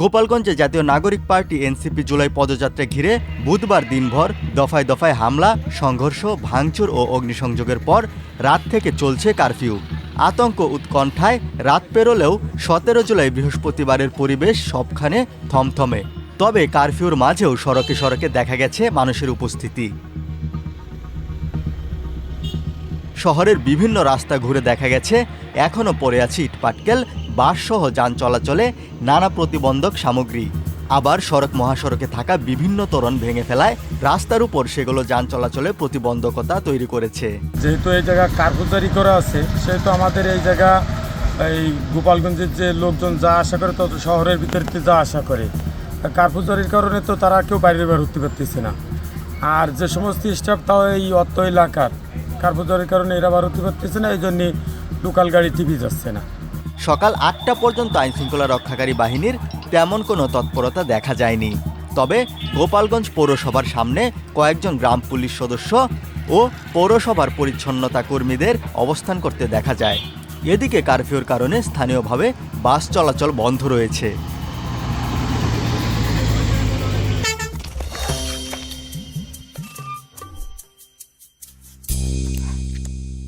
গোপালগঞ্জে জাতীয় নাগরিক পার্টি এনসিপি জুলাই পদযাত্রা ঘিরে বুধবার দিনভর দফায় দফায় হামলা, সংঘর্ষ, ভাঙচুর ও অগ্নিসংযোগের পর রাত থেকে চলছে কারফিউ। আতঙ্ক উৎকণ্ঠায় রাত পেরোলেও সতেরো জুলাই বৃহস্পতিবারের পরিবেশ সবখানে থমথমে। তবে কারফিউর মাঝেও সড়কে সড়কে দেখা গেছে মানুষের উপস্থিতি। শহরের বিভিন্ন রাস্তা ঘুরে দেখা গেছে এখনও পড়ে আছে ইটপাটকেল বাসসহ যান চলাচলে নানা প্রতিবন্ধক সামগ্রী। আবার সড়ক মহাসড়কে থাকা বিভিন্ন তোরণ ভেঙে ফেলায় রাস্তার উপর সেগুলো যান চলাচলে প্রতিবন্ধকতা তৈরি করেছে। যেহেতু এই জায়গা কার্পুজারি করা আছে, সেহেতু আমাদের এই জায়গা, এই গোপালগঞ্জের যে লোকজন যা আশা করে তত শহরের ভিতরে যা আশা করে। কার্পুজারির কারণে তো তারা কেউ বাইরে বের হতে পারতেছে না। আর যে সমস্ত স্টাফ তাও এই অত্ত এলাকার কার্পুজারির কারণে এরা বার হতে পারতেছে না এই জন্যে লোকাল গাড়ি টিভি যাচ্ছে না। সকাল আটটা পর্যন্ত আইনশৃঙ্খলা রক্ষাকারী বাহিনীর তেমন কোনো তৎপরতা দেখা যায়নি। তবে গোপালগঞ্জ পৌরসভার সামনে কয়েকজন গ্রাম পুলিশ সদস্য ও পৌরসভার পরিচ্ছন্নতা কর্মীদের অবস্থান করতে দেখা যায়। এদিকে কারফিউর কারণে স্থানীয়ভাবে বাস চলাচল বন্ধ রয়েছে।